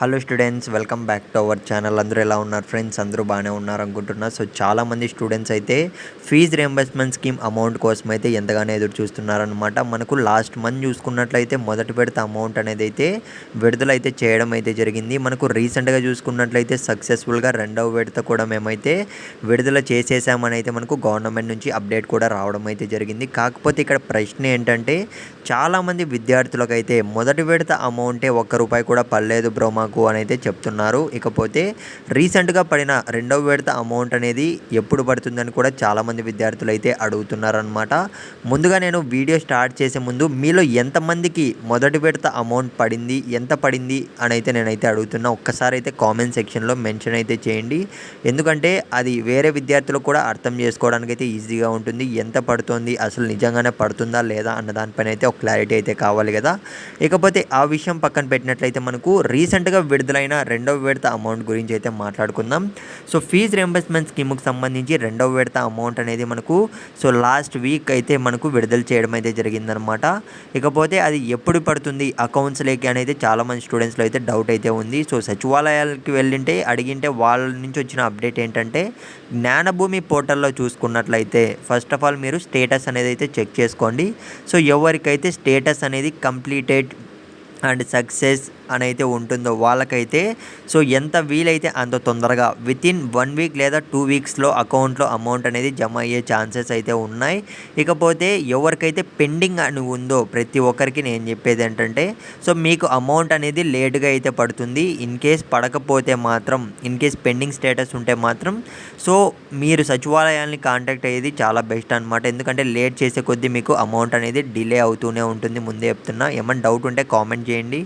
Hello students welcome back to our channel అందరూ ఎలా ఉన్నారు ఫ్రెండ్స్ అందరూ బాగానే ఉన్నారు అనుకుంటున్నా. సో చాలామంది స్టూడెంట్స్ అయితే ఫీజ్ రియంబర్స్మెంట్ స్కీమ్ అమౌంట్ కోసం అయితే ఎంతగానో ఎదురు చూస్తున్నారనమాట మనకు లాస్ట్ మంత్ చూసుకున్నట్లయితే మొదటి విడత అమౌంట్ అనేది అయితే విడుదల అయితే చేయడం అయితే జరిగింది. మనకు రీసెంట్గా చూసుకున్నట్లయితే సక్సెస్ఫుల్గా రెండవ విడత కూడా మేమైతే విడుదల చేసేసామని అయితే మనకు గవర్నమెంట్ నుంచి అప్డేట్ కూడా రావడం అయితే జరిగింది. కాకపోతే ఇక్కడ ప్రశ్న ఏంటంటే చాలామంది విద్యార్థులకైతే మొదటి విడత అమౌంటే ఒక్క రూపాయి కూడా పడలేదు బ్రో మాకు అని అయితే చెప్తున్నారు. ఇకపోతే రీసెంట్గా పడిన రెండవ విడత అమౌంట్ అనేది ఎప్పుడు పడుతుందని కూడా చాలామంది విద్యార్థులు అయితే అడుగుతున్నారనమాట ముందుగా నేను వీడియో స్టార్ట్ చేసే ముందు మీలో ఎంతమందికి మొదటి విడత అమౌంట్ పడింది ఎంత పడింది అని అయితే నేనైతే అడుగుతున్నా. ఒక్కసారి అయితే కామెంట్ సెక్షన్లో మెన్షన్ అయితే చేయండి. ఎందుకంటే అది వేరే విద్యార్థులకు కూడా అర్థం చేసుకోవడానికి అయితే ఈజీగా ఉంటుంది. ఎంత పడుతుంది అసలు నిజంగానే పడుతుందా లేదా అన్న దానిపైన అయితే ఒక క్లారిటీ అయితే కావాలి కదా. ఇకపోతే ఆ విషయం పక్కన పెట్టినట్లయితే మనకు రీసెంట్గా విడుదలైన రెండవ విడత అమౌంట్ గురించి అయితే మాట్లాడుకుందాం. సో ఫీజ్ రియంబర్స్మెంట్ స్కీమ్కి సంబంధించి రెండవ విడత అమౌంట్ అనేది మనకు సో లాస్ట్ వీక్ అయితే మనకు విడుదల చేయడం అయితే జరిగిందనమాట ఇకపోతే అది ఎప్పుడు పడుతుంది? అకౌంట్స్లోకి అనేది చాలామంది స్టూడెంట్స్లో అయితే డౌట్ అయితే ఉంది. సో సచివాలయాలకి వెళ్ళింటే అడిగింటే వాళ్ళ నుంచి వచ్చిన అప్డేట్ ఏంటంటే జ్ఞానభూమి పోర్టల్లో చూసుకున్నట్లయితే ఫస్ట్ ఆఫ్ ఆల్ మీరు స్టేటస్ అనేది అయితే చెక్ చేసుకోండి. సో ఎవరికైతే స్టేటస్ అనేది కంప్లీటెడ్ అండ్ సక్సెస్ అని అయితే ఉంటుందో వాళ్ళకైతే. సో ఎంత వీలైతే అంత తొందరగా విత్ ఇన్ వన్ వీక్ లేదా టూ వీక్స్లో అకౌంట్లో అమౌంట్ అనేది జమ అయ్యే ఛాన్సెస్ అయితే ఉన్నాయి. ఇకపోతే ఎవరికైతే పెండింగ్ అని ఉందో ప్రతి ఒక్కరికి నేను చెప్పేది ఏంటంటే సో మీకు అమౌంట్ అనేది లేట్గా అయితే పడుతుంది. ఇన్ కేస్ పడకపోతే మాత్రం ఇన్ కేస్ పెండింగ్ స్టేటస్ ఉంటే మాత్రం సో మీరు సచివాలయాన్ని కాంటాక్ట్ అయ్యేది చాలా బెస్ట్ అనమాట ఎందుకంటే లేట్ చేసే కొద్దీ మీకు అమౌంట్ అనేది డిలే అవుతూనే ఉంటుంది. ముందే చెప్తున్నా. ఏమైనా డౌట్ ఉంటే కామెంట్ చేయండి.